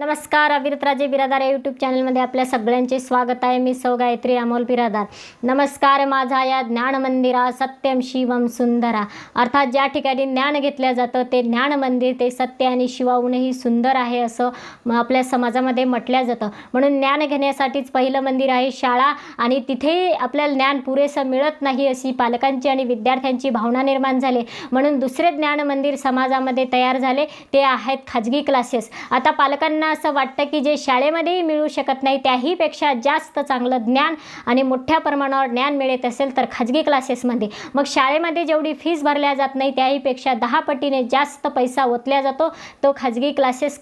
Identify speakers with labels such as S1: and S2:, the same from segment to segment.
S1: नमस्कार अविरतराजे बिरादार या यूट्यूब चॅनलमध्ये आपल्या सगळ्यांचे स्वागत आहे. मी सौ गायत्री अमोल बिरादार. नमस्कार माझा या ज्ञान मंदिरा सत्यम शिवम सुंदरा. अर्थात ज्या ठिकाणी ज्ञान घेतलं जातं ते ज्ञान मंदिर ते सत्य आणि शिवाहूनही सुंदर आहे असं आपल्या समाजामध्ये म्हटलं जातं. म्हणून ज्ञान घेण्यासाठीच पहिलं मंदिर आहे शाळा आणि तिथेही आपल्याला ज्ञान पुरेसं मिळत नाही अशी पालकांची आणि विद्यार्थ्यांची भावना निर्माण झाली. म्हणून दुसरे ज्ञान मंदिर समाजामध्ये तयार झाले. ते आहेत खाजगी क्लासेस आता पालकांना असं वाटतं की जे शाळेमध्येही मिळू शकत नाही त्याहीपेक्षा जास्त चांगलं ज्ञान आणि मोठ्या प्रमाणावर ज्ञान मिळत असेल तर खाजगी क्लासेसमध्ये मग शाळेमध्ये जेवढी फीस भरल्या जात नाही त्याहीपेक्षा दहा पटीने जास्त पैसा ओतल्या जातो तो खाजगी क्लासेस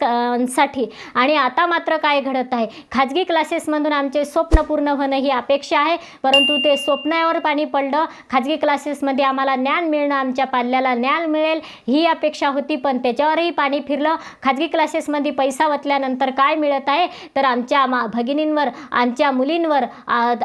S1: साठी. आणि आता मात्र काय घडत आहे? खाजगी क्लासेसमधून आमचे स्वप्न पूर्ण होणं ही अपेक्षा आहे परंतु ते स्वप्नावर पाणी पडलं. खाजगी क्लासेसमध्ये आम्हाला ज्ञान मिळणं आमच्या पाल्याला ज्ञान मिळेल ही अपेक्षा होती पण त्याच्यावरही पाणी फिरलं. खाजगी क्लासेसमध्ये पैसा ओतल्या वतल्यानंतर काय मिळत आहे? तर आमच्या मा भगिनींवर आमच्या मुलींवर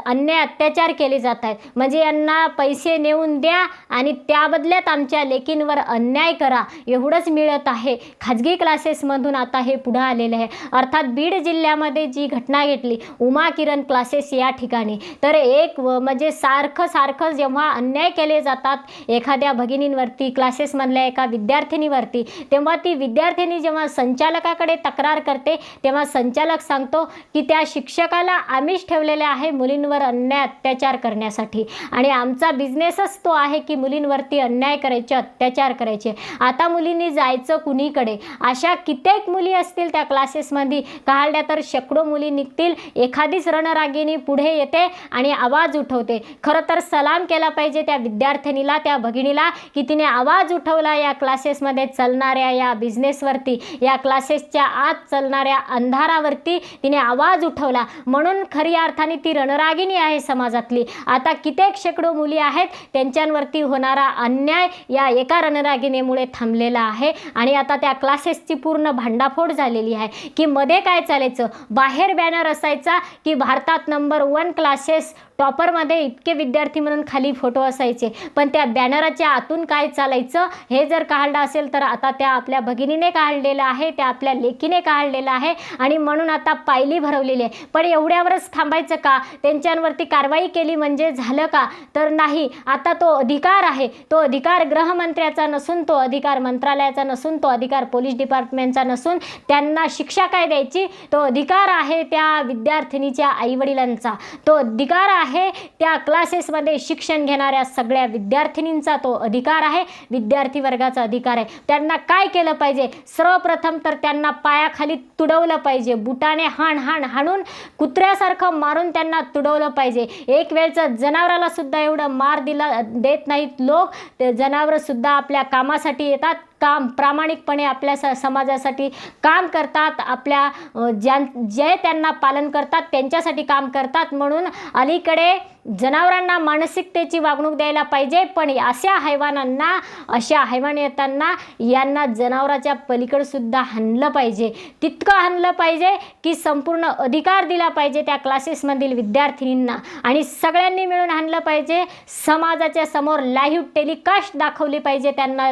S1: अन्याय अत्याचार केले जात आहेत. म्हणजे यांना पैसे नेऊन द्या आणि त्या बदल्यात आमच्या लेकींवर अन्याय करा. एवढंच मिळत आहे. खाजगी क्लासेसमधून आता हे पुढं आलेलं आहे. अर्थात बीड जिल्ह्यामध्ये जी घटना घेतली उमा किरण क्लासेस या ठिकाणी. तर एक म्हणजे सारखं सारखं जेव्हा अन्याय केले जातात एखाद्या भगिनींवरती क्लासेसमधल्या एका विद्यार्थिनीवरती तेव्हा ती विद्यार्थिनी जेव्हा संचालकाकडे तक्रार करते तेव्हा संचालक सांगतो की त्या शिक्षकाला आमिष ठेवलेले आहे मुलींवर अन्याय अत्याचार करण्यासाठी. आणि आमचा बिझनेसच तो आहे की मुलींवरती अन्याय करायचे अत्याचार करायचे. आता मुलींनी जायचं कुणीकडे? अशा कित्येक मुली असतील त्या क्लासेसमध्ये काढल्या तर शेकडो मुली निघतील. एखादीच रणरागिणी पुढे येते आणि आवाज उठवते. खरं तर सलाम केला पाहिजे त्या विद्यार्थिनीला त्या भगिनीला की तिने आवाज उठवला या क्लासेसमध्ये चालणाऱ्या या बिझनेसवरती. या क्लासेसच्या आत चालणाऱ्या अंधारावरती तिने आवाज उठवला. म्हणून खरी अर्थाने ती रणरागिणी आहे समाजातली. आता कित्येक शेकडो मुली आहेत त्यांच्यावरती होणारा अन्याय या एका रणरागिणीमुळे थांबलेला आहे. आणि आता त्या क्लासेसची पूर्ण भांडाफोड झालेली आहे. की मध्ये काय चालायचं? बाहेर बॅनर असायचा की भारतात नंबर वन क्लासेस टॉपरमध्ये इतके विद्यार्थी म्हणून खाली फोटो असायचे. पण त्या बॅनराच्या आतून काय चालायचं हे जर काढलं असेल तर आता त्या आपल्या भगिनीने काढलेलं आहे त्या आपल्या लेकीने काढलेलं आहे आणि म्हणून आता पायली भरवलेली आहे. पण एवढ्यावरच थांबायचं का? त्यांच्यांवरती कारवाई केली म्हणजे झालं का? तर नाही. आता तो अधिकार आहे. तो अधिकार गृहमंत्र्याचा नसून तो अधिकार मंत्रालयाचा नसून तो अधिकार पोलीस डिपार्टमेंटचा नसून त्यांना शिक्षा काय द्यायची? तो अधिकार आहे त्या विद्यार्थिनीच्या आईवडिलांचा. तो अधिकार आहे त्या क्लासेसमध्ये शिक्षण घेणाऱ्या सगळ्या विद्यार्थिनींचा तो अधिकार आहे. विद्यार्थी वर्गाचा अधिकार आहे. त्यांना काय केलं पाहिजे? सर्वप्रथम तर त्यांना पायाखाली तुडवलं पाहिजे. बुटाने हाण हाण हाणून कुत्र्यासारखं मारून त्यांना तुडवलं पाहिजे. एक वेळचं जनावराला सुद्धा एवढं मार दिला देत नाहीत लोक. ते जनावरं सुद्धा आपल्या कामासाठी येतात. काम प्रामाणिकपणे आपल्या स समाजासाठी काम करतात आपल्या ज्यां जे त्यांना पालन करतात त्यांच्यासाठी काम करतात. म्हणून अलीकडे जनावरांना मानसिकतेची वागणूक द्यायला पाहिजे पण अशा हैवानांना अशा हैवान येताना यांना जनावराच्या पलीकडसुद्धा हाणलं पाहिजे. तितकं हाणलं पाहिजे की संपूर्ण अधिकार दिला पाहिजे त्या क्लासेसमधील विद्यार्थिनींना. आणि सगळ्यांनी मिळून हाणलं पाहिजे समाजाच्या समोर लाईव्ह टेलिकास्ट दाखवली पाहिजे त्यांना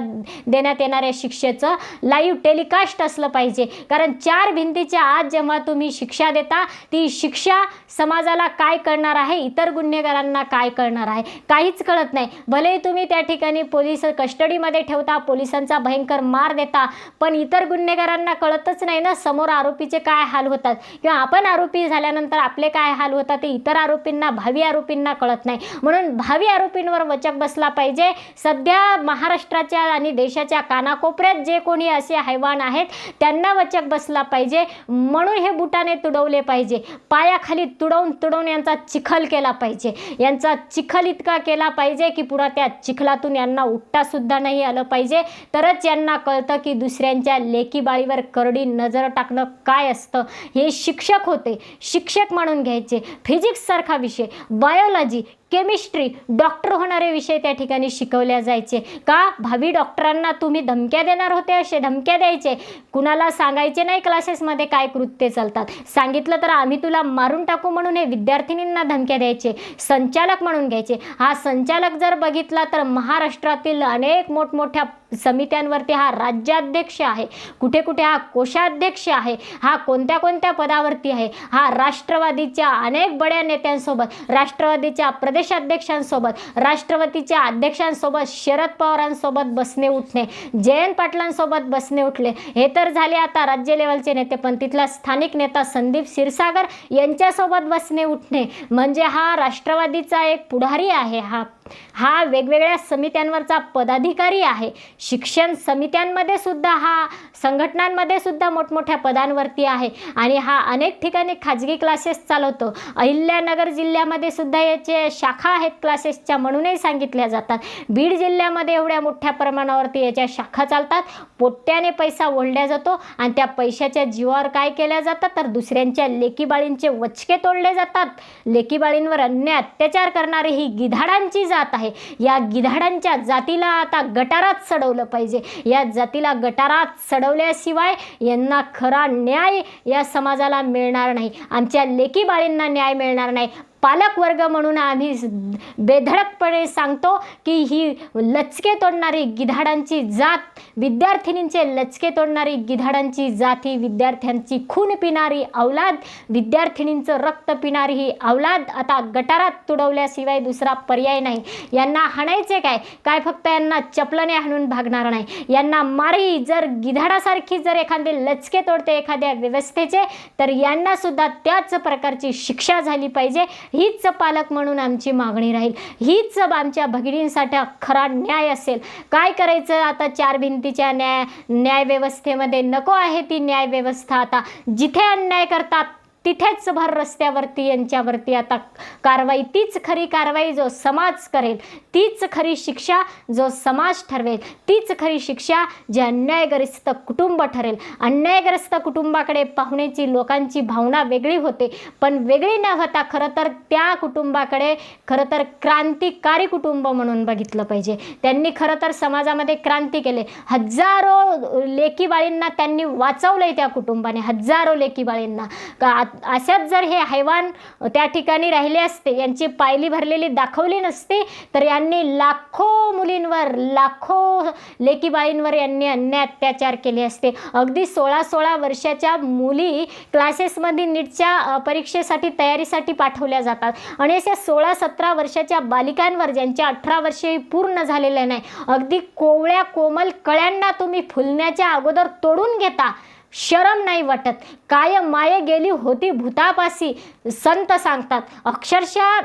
S1: देण्यात येणाऱ्या शिक्षेचं. लाईव्ह टेलिकास्ट असलं पाहिजे. कारण चार भिंतीच्या आत जेव्हा तुम्ही शिक्षा देता ती शिक्षा समाजाला काय करणार आहे? इतर गुन्हेगारांना काय करणार आहे? काहीच कळत नाही. भले तुम्ही त्या ठिकाणी पोलीस कस्टडीमध्ये ठेवता पोलिसांचा भयंकर मार देता पण इतर गुन्हेगारांना कळतच नाही ना समोर आरोपीचे काय हाल होतात. किंवा आपण आरोपी झाल्यानंतर आपले काय हाल होतात ते इतर आरोपींना भावी आरोपींना कळत नाही. म्हणून भावी आरोपींवर वचक बसला पाहिजे. सध्या महाराष्ट्राच्या आणि देशाच्या कानाकोपऱ्यात जे कोणी असे हैवान आहेत त्यांना वचक बसला पाहिजे. म्हणून हे बुटाने तुडवले पाहिजे. पायाखाली तुडवून तुडवून यांचा चिखल केला पाहिजे. यांचा चिखल इतका केला पाहिजे की पुन्हा त्या चिखलातून यांना उठता सुद्धा नाही आलं पाहिजे. तरच यांना कळतं की दुसऱ्यांच्या लेकीबाळीवर करडी नजर टाकणं काय असतं? हे शिक्षक होते. शिक्षक म्हणून घ्यायचे. फिजिक्ससारखा विषय. बायोलॉजी केमिस्ट्री डॉक्टर होणारे विषय त्या ठिकाणी शिकवल्या जायचे. का? भावी डॉक्टरांना तुम्ही धमक्या देणार होते असे धमक्या द्यायचे? कुणाला सांगायचे नाही क्लासेसमध्ये काय कृत्य चालतात? सांगितलं तर आम्ही तुला मारून टाकू म्हणून हे विद्यार्थिनींना धमक्या द्यायचे. संचालक म्हणून घ्यायचे. हा संचालक जर बघितला तर महाराष्ट्रातील अनेक मोठमोठ्या समित्यांवरती हा राज्याध्यक्ष आहे. कुठे कुठे हा कोषाध्यक्ष आहे. हा कोणत्या कोणत्या पदावरती आहे? हा राष्ट्रवादीच्या अनेक बड्या नेत्यांसोबत राष्ट्रवादीच्या प्रदेश प्रदेशाध्यक्षांसोबत राष्ट्रवादीच्या अध्यक्षांसोबत शरद पवारांसोबत बसणे उठणे जयंत पाटलांसोबत बसणे उठले हे तर झाले आता राज्य लेवलचे नेते पण तिथला स्थानिक नेता संदीप क्षीरसागर यांच्यासोबत बसणे उठणे म्हणजे हा राष्ट्रवादीचा एक पुढारी आहे हा हा वेगवेगळ्या समित्यांवरचा पदाधिकारी आहे. शिक्षण समित्यांमध्ये सुद्धा हा संघटनांमध्ये सुद्धा मोठमोठ्या पदांवरती आहे. आणि हा अनेक ठिकाणी खाजगी क्लासेस चालवतो. अहिल्यानगर जिल्ह्यामध्ये सुद्धा याचे शाखा आहेत क्लासेसच्या म्हणूनही सांगितल्या जातात. बीड जिल्ह्यामध्ये एवढ्या मोठ्या प्रमाणावरती याच्या शाखा चालतात. पोट्ट्याने पैसा ओढल्या जातो आणि त्या पैशाच्या जीवावर काय केल्या जातात? तर दुसऱ्यांच्या लेकीबाळींचे वचके तोडले जातात. लेकीबाळींवर अन्याय अत्याचार करणारी ही गिधाडांची जात. आहे. या गिधाडांच्या जातीला आता गटारात सडवलं पाहिजे. या जातीला गटारात सडवल्याशिवाय यांना खरा न्याय या समाजाला मिळणार नाही. आमच्या लेकीबाळींना न्याय मिळणार नाही. पालक वर्ग म्हणून आम्ही बेधडकपणे सांगतो की ही लचके तोडणारी गिधाडांची जात विद्यार्थिनींचे लचके तोडणारी गिधाडांची जात ही विद्यार्थ्यांची खून पिणारी अवलाद विद्यार्थिनींचं रक्त पिणारी ही अवलाद आता गटारात तुडवल्याशिवाय दुसरा पर्याय नाही. यांना हाणायचे काय? काय फक्त यांना चपलने हाणून भागणार नाही? यांना मारी जर गिधाडासारखी जर एखादे लचके तोडते एखाद्या व्यवस्थेचे तर यांनासुद्धा त्याच प्रकारची शिक्षा झाली पाहिजे. हीच पालक म्हणून आमची मागणी राहील हीच आमच्या भगिनींसाठी खरा न्याय असेल. काय करायचं? आता चार भिंतीच्या न्याय न्यायव्यवस्थेमध्ये नको आहे ती न्यायव्यवस्था. आता जिथे अन्याय करतात तिथेच भर रस्त्यावरती यांच्यावरती आता कारवाई तीच खरी कारवाई जो समाज करेल तीच खरी शिक्षा जो समाज ठरवेल तीच खरी शिक्षा जे अन्यायग्रस्त कुटुंब ठरेल. अन्यायग्रस्त कुटुंबाकडे पाहुण्याची लोकांची भावना वेगळी होते पण वेगळी न होता खरं तर त्या कुटुंबाकडे खरं तर क्रांतिकारी कुटुंब म्हणून बघितलं पाहिजे. त्यांनी खरं तर समाजामध्ये क्रांती केले. हजारो लेकीबाळींना त्यांनी वाचवलंय त्या कुटुंबाने हजारो लेकीबाळींना का अशाच जर हे हैवान त्या ठिकाणी राहिले असते यांची पायली भरलेली दाखवली नसती तर यांनी लाखो मुलींवर लाखो लेकीबाळींवर यांनी अन्याय अत्याचार केले असते. अगदी सोळा सोळा वर्षाच्या मुली क्लासेसमध्ये नीटच्या परीक्षेसाठी तयारीसाठी पाठवल्या जातात. आणि अशा सोळा सतरा वर्षाच्या बालिकांवर ज्यांच्या अठरा वर्षे पूर्ण झालेले नाही अगदी कोवळ्या कोमल कळ्यांना तुम्ही फुलण्याच्या अगोदर तोडून घेता. शरम नाही वाटत. कायम माये गेली होती भूतापासी संत सांगतात अक्षरशः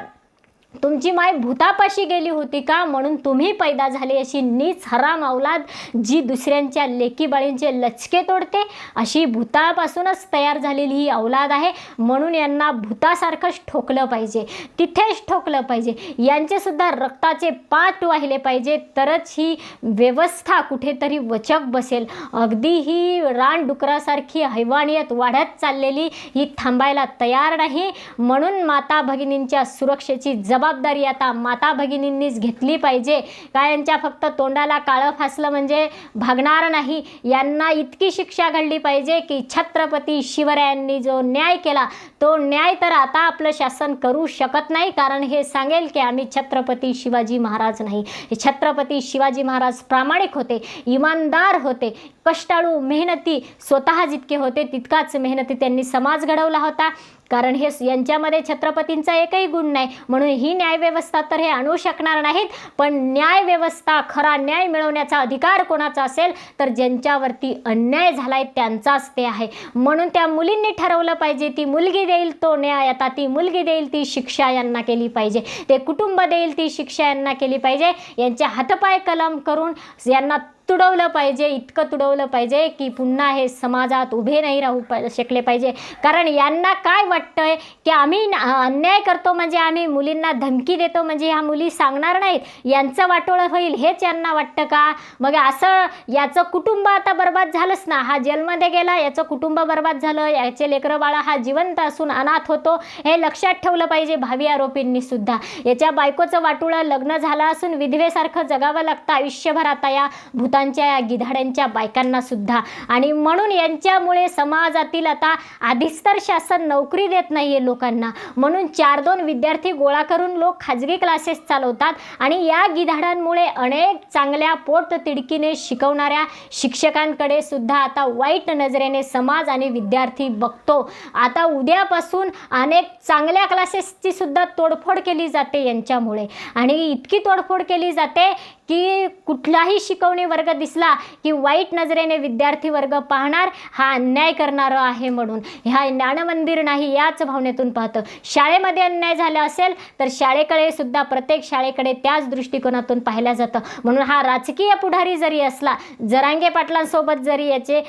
S1: तुमची माय भूतापाशी गेली होती का? म्हणून तुम्ही पैदा झाले अशी नीच हराम अवलाद जी दुसऱ्यांच्या लेकीबाळींचे लचके तोडते अशी भूतापासूनच तयार झालेली ही अवलाद आहे. म्हणून यांना भूतासारखंच ठोकलं पाहिजे. तिथेच ठोकलं पाहिजे. यांचेसुद्धा रक्ताचे पाठ वाहिले पाहिजे. तरच ही व्यवस्था कुठेतरी वचक बसेल. अगदी ही रानडुकरासारखी हैवानियत वाढत चाललेली ही थांबायला तयार नाही. म्हणून माता भगिनींच्या सुरक्षेची जबाबदारी आता माता भगिनींनीच घेतली पाहिजे. काय यांच्या फक्त तोंडाला काळं फासलं म्हणजे भागणार नाही. यांना इतकी शिक्षा घडली पाहिजे की छत्रपती शिवरायांनी जो न्याय केला तो न्याय तर आता आपलं शासन करू शकत नाही. कारण हे सांगेल की आम्ही छत्रपती शिवाजी महाराज नाही. छत्रपती शिवाजी महाराज प्रामाणिक होते इमानदार होते कष्टाळू मेहनती स्वतः जितके होते तितकाच मेहनती त्यांनी समाज घडवला होता. कारण हे यांच्यामध्ये छत्रपतींचा एकही गुण नाही. म्हणून ही न्यायव्यवस्था तर हे आणू शकणार नाहीत पण न्यायव्यवस्था खरा न्याय मिळवण्याचा अधिकार कोणाचा असेल तर ज्यांच्यावरती अन्याय झालाय त्यांचाच ते आहे. म्हणून त्या मुलींनी ठरवलं पाहिजे ती मुलगी देईल तो न्याय आता ती मुलगी देईल ती शिक्षा यांना केली पाहिजे. ते कुटुंब देईल ती शिक्षा यांना केली पाहिजे. यांचे हातपाय कलम करून यांना तुडवलं पाहिजे इतकं तुडवलं पाहिजे की पुन्हा हे समाजात उभे नाही राहू प शकले पाहिजे. कारण यांना काय वाटतंय की आम्ही अन्याय करतो म्हणजे आम्ही मुलींना धमकी देतो म्हणजे ह्या मुली सांगणार नाहीत. यांचं वाटोळं होईल हेच यांना वाटतं का? मग असं याचं कुटुंब आता बर्बाद झालंच ना. हा जेलमध्ये गेला याचं कुटुंब बर्बाद झालं याचे लेकरं बाळा हा जिवंत असून अनाथ होतो हे लक्षात ठेवलं पाहिजे भावी आरोपींनी सुद्धा. याच्या बायकोचं वाटोळं लग्न झालं असून विधवेसारखं जगावं लागतं आयुष्यभर आता या भूतांच्या या गिधाड्यांच्या बायकांना सुद्धा. आणि म्हणून यांच्यामुळे समाजातील आता आधीच तर शासन नोकरी देत नाही आहे लोकांना. म्हणून चार दोन विद्यार्थी गोळा करून लोक खाजगी क्लासेस चालवतात आणि या गिधाडांमुळे अनेक चांगल्या पोट तिडकीने शिकवणाऱ्या शिक्षकांकडे सुद्धा आता वाईट नजरेने समाज आणि विद्यार्थी बघतो. आता उद्यापासून अनेक चांगल्या क्लासेसची सुद्धा तोडफोड केली जाते यांच्यामुळे. आणि इतकी तोडफोड केली जाते की कुठलाही शिकवणी वर्ग दिसला की वाईट नजरेने विद्यार्थी वर्ग पाहणार हा अन्याय करणारं आहे म्हणून. ह्या ज्ञानमंदिर नाही याच भावनेतून पाहतं. शाळेमध्ये अन्याय झाला असेल तर शाळेकडे सुद्धा प्रत्येक शाळेकडे त्याच दृष्टिकोनातून पाहिलं जातं. म्हणून हा राजकीय पुढारी जरी असला जरांगे पाटलांसोबत जरी याचे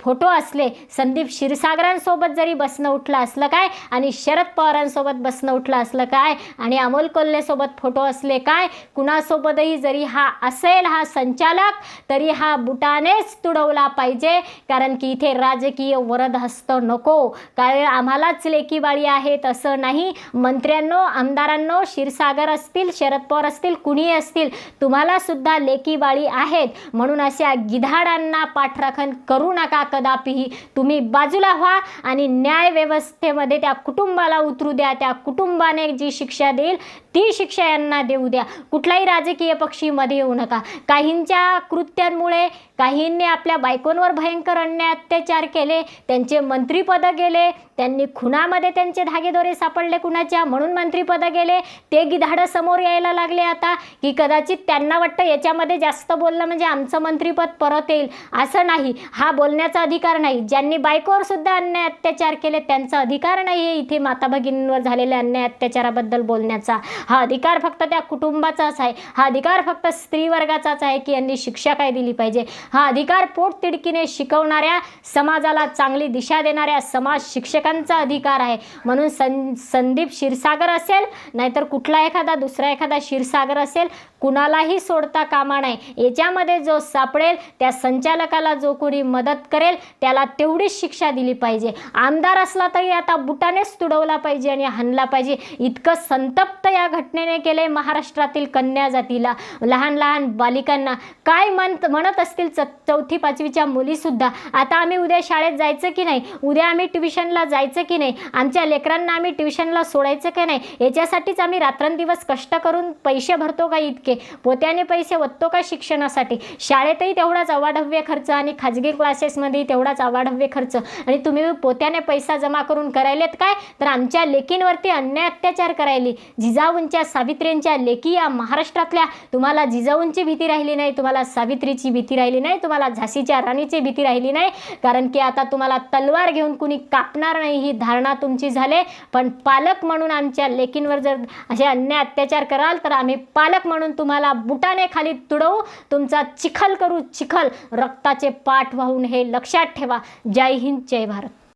S1: फोटो असले संदीप क्षीरसागरांसोबत जरी बसणं उठलं असलं काय आणि शरद पवारांसोबत बसणं उठलं असलं काय आणि अमोल कोल्हेसोबत फोटो असले काय कुणासोबतही जरी हा असेल हा संचालक तरी हा बुटानेच तुडवला पाहिजे. कारण की इथे राजकीय वरद हस्त नको. कारण आम्हालाच लेकीबाळी आहेत असं नाही. मंत्र्यांनो आमदारांनो क्षीरसागर असतील शरद पवार असतील कुणी असतील तुम्हाला सुद्धा लेकीबाळी आहेत. म्हणून अशा गिधाडांना पाठराखण करू नका कदापिही. तुम्ही बाजूला व्हा आणि न्याय व्यवस्थेमध्ये त्या कुटुंबाला उतरू द्या. त्या कुटुंबाने जी शिक्षा देईल ती शिक्षा यांना देऊ द्या. कुठलाही राजकीय पक्षी मध्ये येऊ नका. काहींच्या कृत्यांमुळे काहींनी आपल्या बायकोंवर भयंकर अन्याय अत्याचार केले त्यांचे मंत्रीपद गेले त्यांनी खुनामध्ये त्यांचे धागेदोरे सापडले कुणाच्या म्हणून मंत्रीपद गेले ते गिधाडं समोर यायला लागले आता की कदाचित त्यांना वाटतं याच्यामध्ये जास्त बोललं म्हणजे आमचं मंत्रीपद परत येईल असं नाही. हा बोलण्याचा अधिकार नाही. ज्यांनी बायकोवर सुद्धा अन्याय अत्याचार केले त्यांचा अधिकार नाही आहे इथे माता भगिनींवर झालेल्या अन्याय अत्याचाराबद्दल बोलण्याचा. हा अधिकार फक्त त्या कुटुंबाचाच आहे. हा अधिकार फक्त स्त्री वर्गाचाच आहे की यांनी शिक्षा काय दिली पाहिजे? हा अधिकार पोटतिडकीने शिकवणाऱ्या समाजाला चांगली दिशा देणाऱ्या समाज शिक्षकांचा अधिकार आहे. म्हणून सं संदीप क्षीरसागर असेल नाहीतर कुठला एखादा दुसरा एखादा क्षीरसागर असेल कुणालाही सोडता कामा नाही याच्यामध्ये जो सापडेल त्या संचालकाला जो कोणी मदत करेल त्याला तेवढीच शिक्षा दिली पाहिजे. आमदार असला तरी आता बुटानेच तुडवला पाहिजे आणि हाणला पाहिजे. इतकं संतप्त या घटनेने केले महाराष्ट्रातील कन्या जातीला. लहान लहान बालिकांना. काय म्हणत म्हणत असतील च चौथी पाचवीच्या मुलीसुद्धा. आता आम्ही उद्या शाळेत जायचं की नाही? उद्या आम्ही ट्युशनला जायचं की नाही? आमच्या लेकरांना आम्ही ट्युशनला सोडायचं की नाही? याच्यासाठीच आम्ही रात्रंदिवस कष्ट करून पैसे भरतो का इतके? पोत्याने पैसे वततो का शिक्षणासाठी? शाळेतही तेवढाच अवाढव्य खर्च आणि खाजगी क्लासेसमध्ये तेवढाच अवाढव्य खर्च. आणि तुम्ही पोत्याने पैसा जमा करून करायलेत काय? तर आमच्या लेकींवरती अन्याय अत्याचार करायली. जिजाऊंच्या सावित्रींच्या लेकी या महाराष्ट्रातल्या तुम्हाला जिजाऊंची भीती राहिली नाही तुम्हाला सावित्रीची भीती राहिली नाही तुम्हाला झाशीच्या राणीची भीती राहिली नाही. कारण की आता तुम्हाला तलवार घेऊन कुणी कापणार नाही ही धारणा तुमची झाले. पण पालक म्हणून आमच्या लेकींवर जर असे अन्याय अत्याचार कराल तर आम्ही पालक म्हणून तुम्हाला बुटाने खाली तुडवू. तुमचा चिखल करू चिखल. रक्ताचे पाठ वाहून हे लक्षात ठेवा. जय हिंद जय भारत.